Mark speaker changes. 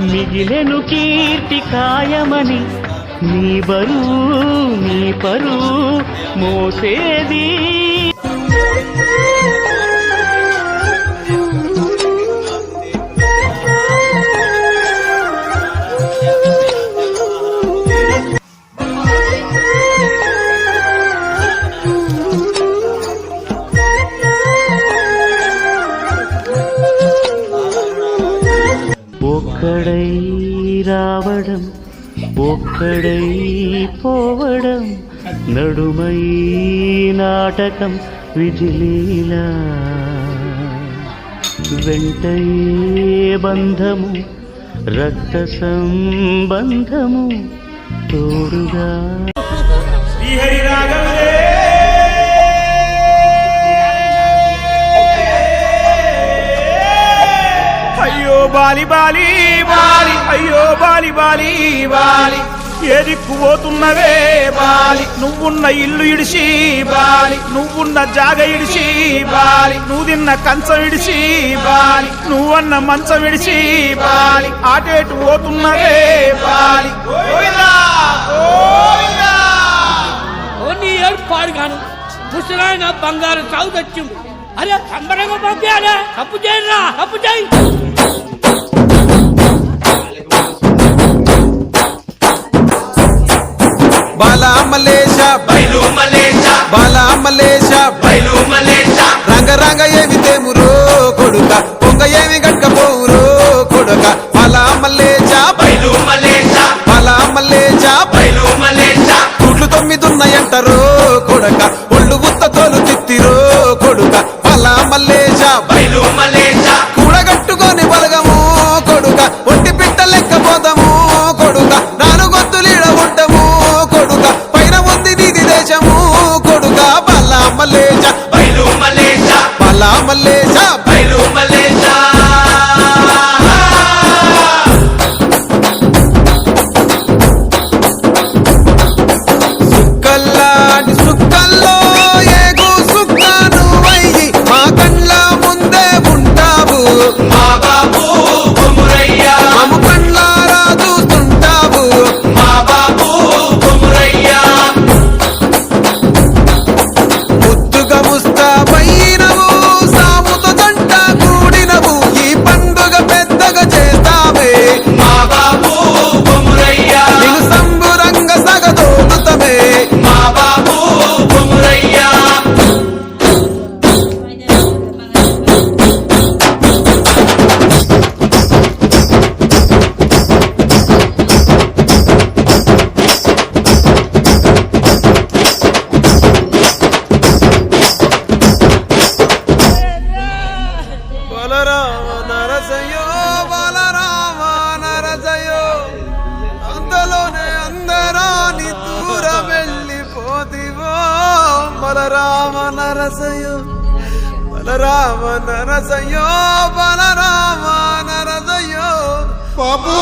Speaker 1: మిగిలెను కీర్తి కాయమని నీ బరువు నీ పరువు మోసేది. రావడం ఒక్కడై పోవడం నడుమై నాటకం విజిలీలా వెంటయే బంధము రక్త సంబంధము తోడుగా
Speaker 2: శ్రీహరి రాగములే బాలి బాలి బాలి అయ్యో బాలి బాలి బాలి. ఏదిక్కుపోతున్నవే పోతున్నవే బాలి నువ్వున్న ఇల్లు ఇడిసి బాలి నువ్వున్న జాగ ఇడిసి బాలి నువ్వు తిన్న కంచం ఇడిసి బాలి నువ్వన్న మంచం ఇడిసి బాలి ఆటేటు పోతున్నవే బాలి. ఏర్పాడు గోవిందా.
Speaker 3: ముసలాయన బంగారు సాగు తెచ్చిండు. అరే సంబరంగా పంపించాలే తప్పు చేయరా తప్పు చేయి.
Speaker 4: బాలా మలేష.
Speaker 5: బయలు మలేష.
Speaker 4: బాలా మలేష.
Speaker 5: బయలు మలేష.
Speaker 4: రంగ రంగ ఏమి తేమురో కొడుక. పొంగ ఏమి గట్టపోవురో కొడుక. బాలా మలేష.
Speaker 5: బయలు మలేష.
Speaker 4: బాలా మలేష.
Speaker 5: బయలు మలేష.
Speaker 4: గుడ్లు తొమ్మిదున్నాయంటారో కొడుక. ఒళ్ళు ఉత్త తోలు తిత్తిరో కొడుక. బలరామ నరసయ్యో బలరామ నరసయ్యో బలరామ నరసయ్యో. పాపు